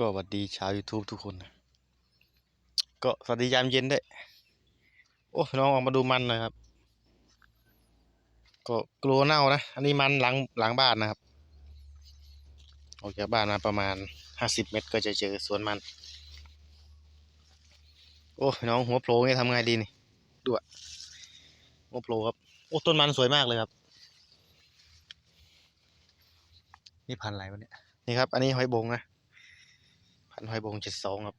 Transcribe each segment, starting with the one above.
ก็สวัสดีชาว YouTube ทุกคนนะก็สวัสดียามเย็นด้วยโอ้น้องออกมาดูมันหน่อยครับ ก็กลัวเน่านะ อันนี้มันหลังหลังบ้านนะครับ ออกจากบ้านมาประมาณห้าสิบเมตรก็จะเจอสวนมัน โอ้น้องหัวโผล่เนี่ยทำไงดีนี่ดูอะหัวโผล่ครับ โอ้ต้นมันสวยมากเลยครับ นี่พันอะไรวะเนี่ยนี่ครับ อันนี้หอยบงนะ พันธุ์หอยบงเจ็ดสองครับ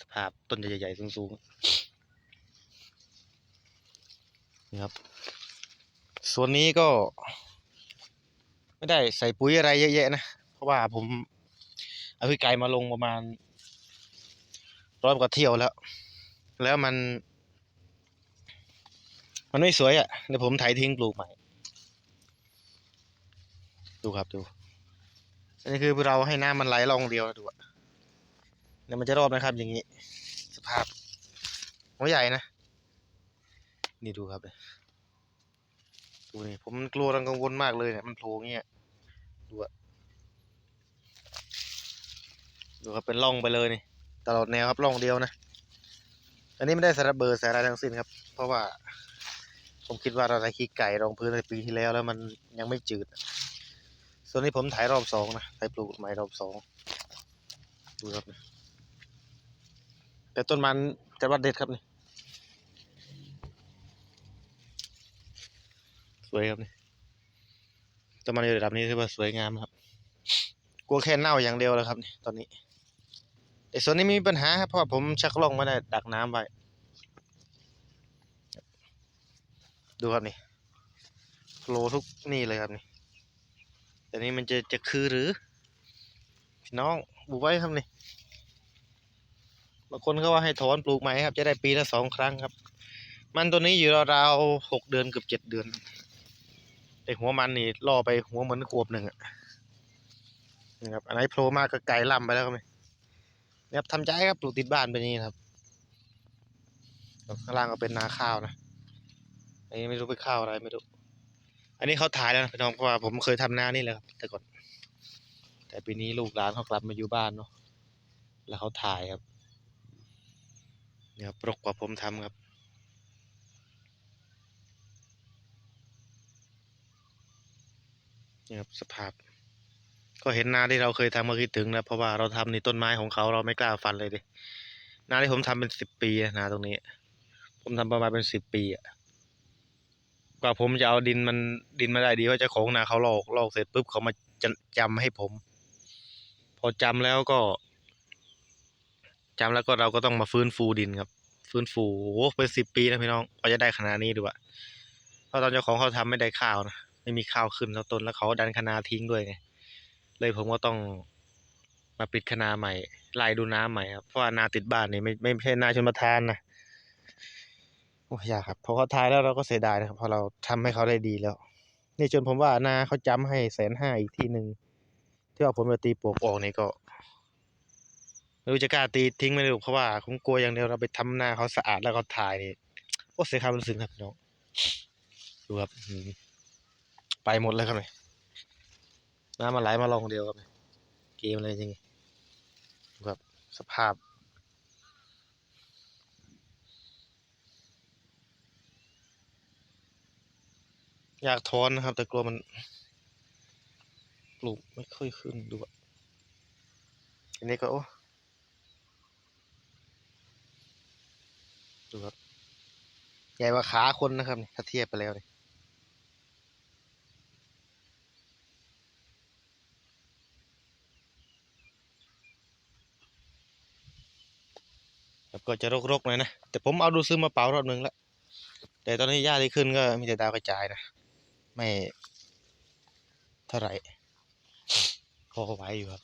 สภาพต้นใหญ่ๆสูงๆนี่ครับ ส่วนนี้ก็ ไม่ได้ใส่ปุ๋ยอะไรเยอะแยะนะ เพราะว่าผมเอาพี่ไก่มาลงประมาณร้อยกว่าเที่ยวแล้ว แล้วมัน มันไม่สวยอะ่ะเดี๋ยวผมไถทิ้งปลูกใหม่ ดูครับดู อันนี้คือเราให้น้ำมันไหลลองเดียวดูอะเนี่ยมันจะรอดไหมครับ อย่างนี้ สภาพหัวใหญ่นะ นี่ดูครับดูนี่ผมกลัวรังกังวลมากเลยเนี่ยมันโผล่เงี้ยดูอะดูครับเป็นร่องไปเลยนี่ตลอดแนวครับร่องเดียวนะอันนี้ไม่ได้ส่ระเบิดใส่อะไรทั้งสิ้นครับ เพราะว่า ผมคิดว่าเราใส่ขี้ไก่รองพื้นในปีที่แล้วแล้วมันยังไม่จืด ส่วนนี้ผมถ่ายรอบสองนะถ่ายปลูกใหม่รอบสองดูครับนี่แต่ต้นมันจะวัดเด็ดครับนี่สวยครับนี่ต้นมันในระดับนี้ถือว่าสวยงามครับกลัวแค่เน่าอย่างเดียวแล้วครับนี่ตอนนี้แต่ส่วนนี้มีปัญหาครับเพราะว่าผมชักล่องไม่ได้ดักน้ำไว้ดูครับนี่โลทุกนี่เลยครับนี่ แต่นี้มันจะจะคือหรือ พี่น้องปลูกไว้ครับนี่บางคนก็ว่าให้ถอนปลูกใหม่ครับ จะได้ปีละสองครั้งครับ มันตัวนี้อยู่ราวๆหกเดือนเกือบเจ็ดเดือนแต่หัวมันนี่ล่อไปหัวเหมือนขวบหนึ่งอะนะครับอันไหนโผล่มากก็ไกลล่ำไปแล้วครับนี่นี่ครับทำใจครับปลูกติดบ้านเป็นอย่างนี้ครับข้างล่างก็เป็นนาข้าวนะอันนี้ไม่รู้เป็นข้าวอะไรไม่รู้ อันนี้เขาถ่ายแล้วนะพี่น้องเพราะว่าผมเคยทำนานี่แหละครับแต่ก่อน แต่ปีนี้ลูกหลานเขากลับมาอยู่บ้านเนาะแล้วเขาถ่ายครับเนี่ยปรกกว่าผมทำครับเนี่ยครับสภาพ ก็เห็นนาที่เราเคยทำก็คิดถึงนะเพราะว่าเราทำในต้นไม้ของเขาเราไม่กล้าฟันเลยดินาที่ผมทำเป็นสิบปีอะนาตรงนี้ ผมทำประมาณเป็นสิบปีอะ กว่าผมจะเอาดินมันดินมาได้ดีว่าเจะของนาเขาลอกลอกเสร็จปุ๊บเขามาจำจำให้ผม พอจำแล้วก็จำแล้วก็เราก็ต้องมาฟื้นฟูดินครับ ฟื้นฟูโอ้เป็นสิบปีนะพี่น้องกว่าจะได้ขนาดนี้ดูอะเพราะตอนเจ้าของเขาทำไม่ได้ข้าวนะไม่มีข้าวขึ้นทั้งต้นแล้วเขาดันคะนาทิ้งด้วยไงเลยผมก็ต้องมาปิดคะนาใหม่ไล่ดูน้ำใหม่ครับเพราะว่านาติดบ้านนี่ไม่ไม่ใช่นาชนประทานนะ โอ้ยากครับพอเขาทายแล้วเราก็เสียดายนะครับพอเราทำให้เขาได้ดีแล้ว นี่จนผมว่านาเขาจำให้แสนห้าอีกทีหนึ่งที่ว่าผมไปตีปลวกออกนี่ก็ไม่รู้จะกล้าตีทิ้งไหมลูกเพราะว่าผมกลัวอย่างเดียวเราไปทำหน้าเขาสะอาดแล้วเขาถ่ายนี่โอ้เสียความรู้สึกครับพี่น้องดูครับไปหมดเลยครับเนี่ยน้ำมันไหลมาลองเดียวครับเกมอะไรจริงดูครับสภาพ อยากถอนนะครับ แต่กลัวมันปลูกไม่ค่อยขึ้นดูอะอันนี้ก็โอ้ดูครับใหญ่กว่าขาคนนะครับนี่ถ้าเทียบไปแล้วนี่ครับก็จะรกๆหน่อยนะ แต่ผมเอาดูซื้อมาเป่ารอบนึงแล้ว แต่ตอนนี้หญ้าที่ขึ้นก็มีแต่ดาวกระจายนะ ไม่เท่าไหร่พอไหวอยู่ครับ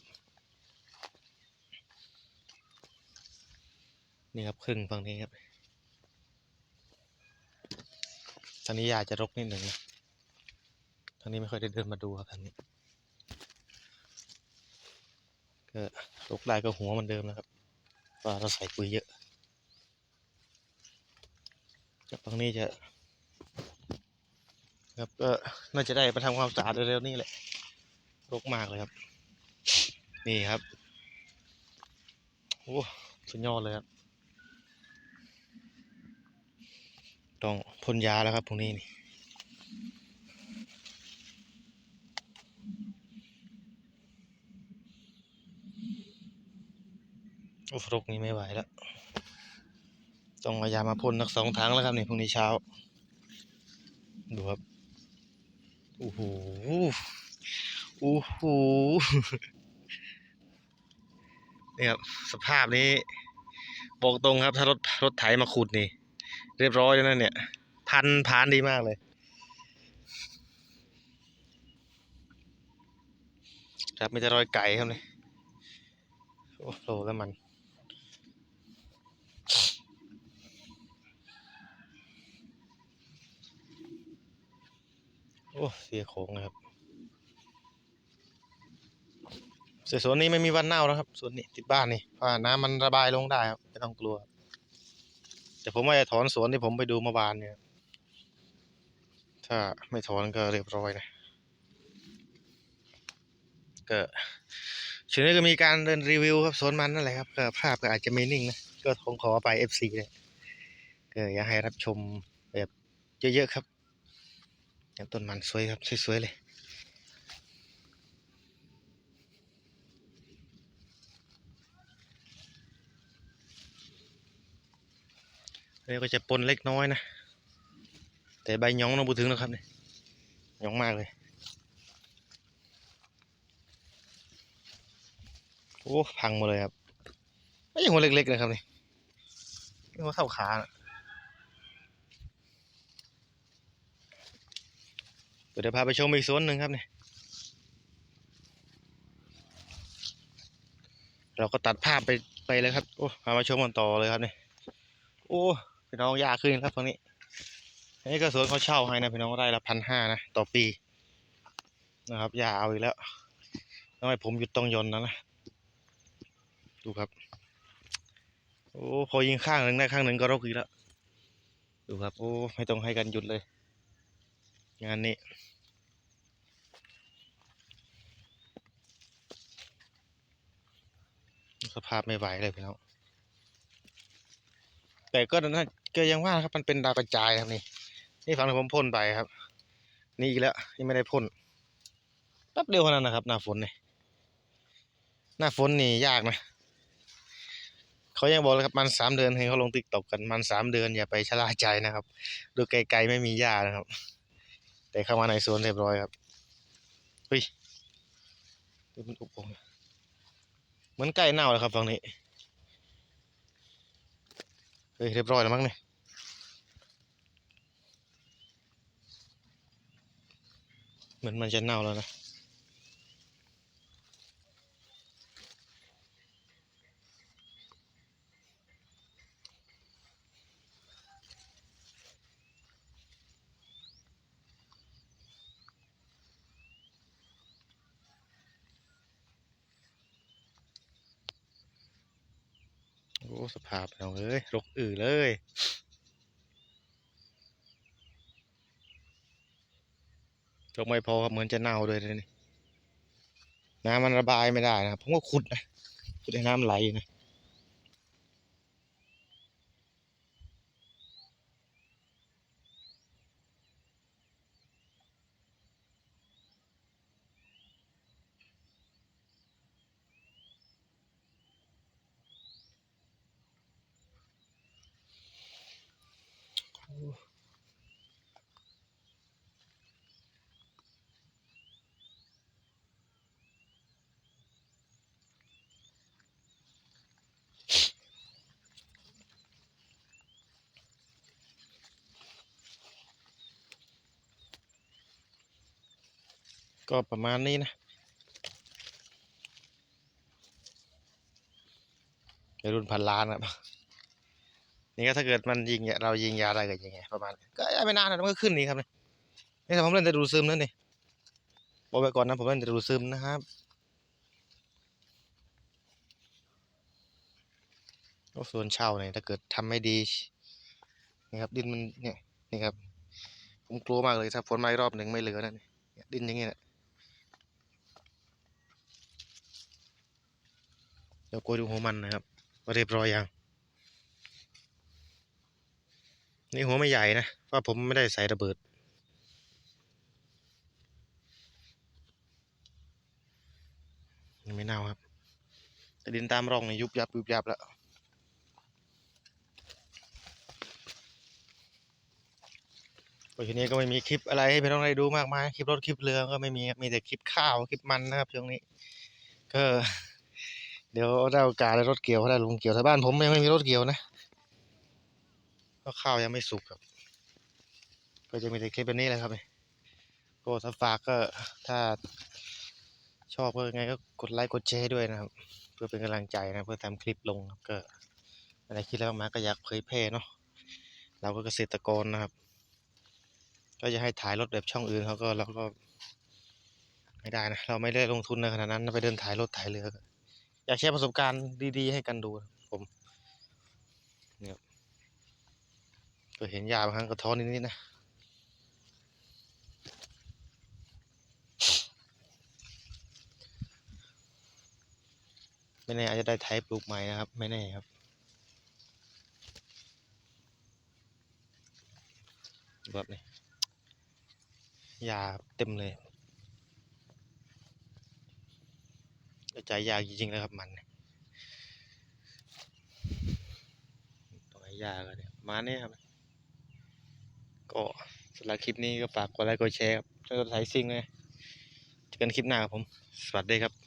นี่ครับครึ่งฝั่งนี้ครับทางนี้ยาจะรกนิดหนึ่งนะทางนี้ไม่ค่อยได้เดินมาดูครับทางนี้ก็รกได้ก็หัวมันเดิมนะครับว่าเราใส่ปุ๋ยเยอะจากตรงนี้จะ ครับก็น่าจะได้ไปทำความสะอาดเร็วๆนี่แหละรกมากเลยครับ นี่ครับโอ้สุดยอดเลยครับ ต้องพ่นยาแล้วครับพรุ่งนี้นี่โอ้ฟรกนี้ไม่ไหวแล้ว ต้องเอายามาพ่นสักสองถังแล้วครับนี่พรุ่งนี้เช้า ดูครับ โอ้โห โอ้โหนี่ครับสภาพนี้ บอกตรงครับ ถ้ารถรถไถมาขุดนี่ เรียบร้อยแล้วนั่นเนี่ย พันพานดีมากเลย ครับมีแต่รอยไก่ครับนี่ โอ้โหแล้วมัน โอ้เสียโค้งนะครับเสียสวนนี้ไม่มีวันเน่าแล้วครับสวนนี้ติดบ้านนี่เพราะว่าน้ำมันระบายลงได้ครับไม่ต้องกลัว แต่ผมว่าจะถอนสวนที่ผมไปดูเมื่อวานเนี่ย ถ้าไม่ถอนก็เรียบร้อยนะก็ช่วงนี้ก็มีการเดินรีวิวครับสวนมันนั่นแหละครับก็ภาพก็อาจจะไม่นิ่งนะก็คงขอไป FC เลยก็อยากให้รับชมแบบเยอะๆครับ อย่างต้นมันสวยครับ สวยๆเลยอันนี้ก็จะปนเล็กน้อยนะ แต่ใบยองเราพูถึงนะครับเนี่ยยองมากเลย โอ้ พังหมดเลยครับไม่ใช่หัวเล็กๆนะครับนี่นี่หัวเท่าขานะ เดี๋ยวพาไปชมอีกสวนหนึ่งครับเนี่ยเราก็ตัดภาพไปไปเลยครับโอ้พามาชมกันต่อเลยครับเนี่ยโอ้พี่น้องยากขึ้นครับตรงนี้อันนี้ก็สวนเขาเช่าให้นะพี่น้องไร่ละพันห้านะต่อปีนะครับยาเอาอีกแล้วทำไมผมหยุดต้องยนต์นะนะดูครับโอ้พอยิงข้างหนึ่งได้ข้างหนึ่งก็รกอีกแล้วดูครับโอ้ไม่ต้องให้กันหยุดเลย งานนี้สภาพไม่ไหวเลยพี่น้องแต่ก็นั่นก็ยังว่าครับมันเป็นดาวกระจายครับนี่ นี่ฝั่งที่ผมพ่นไปครับ นี่อีกแล้วยังไม่ได้พ่นแป๊บเดียวเท่านั้นนะครับ หน้าฝนนี่หน้าฝนนี่ยากนะเขายังบอกเลยครับมันสามเดือนให้เขาลงติ๊กตอกกันมันสามเดือนอย่าไปชะล่าใจนะครับ ดูไกลๆไม่มีหญ้านะครับ แต่เข้ามาในสวนเรียบร้อยครับเฮ้ยนี่มันอุบงเหมือนใกล้เน่าแล้วครับฝั่งนี้เฮ้ยเรียบร้อยแล้วมั้งเนี่ยเหมือนมันจะเน่าแล้วนะ สภาพเราเอ้ยรกอือเลยจกไม่พอครับเหมือนจะเน่าด้วยเลยนี่น้ำมันระบายไม่ได้นะครับผมก็ขุดนะขุดให้น้ำไหลนะ ก็ประมาณนี้นะในรุ่นพันล้านครับนี่ก็ถ้าเกิดมันยิงเรายิงยาอะได้ก็ยิงไงประมาณก็ไม่นานนะมันก็ขึ้นนี่ครับนี่นี่แต่ผมเล่นแต่ดูซึมนั่นนี่บอกไปก่อนนะผมเล่นแต่ดูซึมนะครับก็ส่วนเช่าเนี่ยถ้าเกิดทำไม่ดีนี่ครับดินมันเนี่ยนี่ครับผมกลัวมากเลยถ้าฝนมาอีกรอบหนึ่งไม่เหลือนั่นดินอย่างเงี้ยแหละเดี๋ยวกลัวดูหัวมันนะครับว่าเรียบร้อยยัง นี่หัวไม่ใหญ่นะเพราะผมไม่ได้ใส่ระเบิด ยังไม่เน่าครับ แต่ดินตามร่องนี่ยุบยับยุบยับแล้วก็ทีนี้ก็ไม่มีคลิปอะไรให้พี่น้องได้ดูมากมาย คลิปรถคลิปเรือก็ไม่มีครับมีแต่คลิปข้าวคลิปมันนะครับช่วงนี้ ก็ เดี๋ยวได้โอกาสได้รถเกี่ยวได้ลงเกี่ยวแต่บ้านผมยังไม่มีรถเกี่ยวนะเพราะข้าวยังไม่สุกครับ ก็จะมีแต่คลิปแบบนี้แหละครับก็ถ้าฝากก็ถ้าชอบก็ยังไงก็กดไลค์กดแชร์ด้วยนะครับ เพื่อเป็นกำลังใจนะเพื่อทำคลิปลงครับก็อะไรคิดแล้วมาก็อยากเผยแพร่เนาะเราก็เกษตรกรนะครับ ก็จะให้ถ่ายรถแบบช่องอื่นเขาก็เราก็ไม่ได้นะเราไม่ได้ลงทุนในขนาดนั้นไปเดินถ่ายรถถ่ายเรือ อยากแชร์ประสบการณ์ดีๆ ให้กันดูผมเนี่ยครับก็เห็นยาบางครั้งก็ท้อนิดๆนะไม่แน่อาจจะได้ไทยปลูกใหม่นะครับ ไม่แน่ครับแบบนี้ยาเต็มเลย ใจยากจริงๆเลยครับมันเนี่ยตรงไหนยากเลยมาเนี่ยครับ ก็สำหรับคลิปนี้ก็ฝากกดไลค์กดแชร์ครับช่วยกดไลค์ซิ่งเลยเจอกันคลิปหน้าครับผม สวัสดีครับ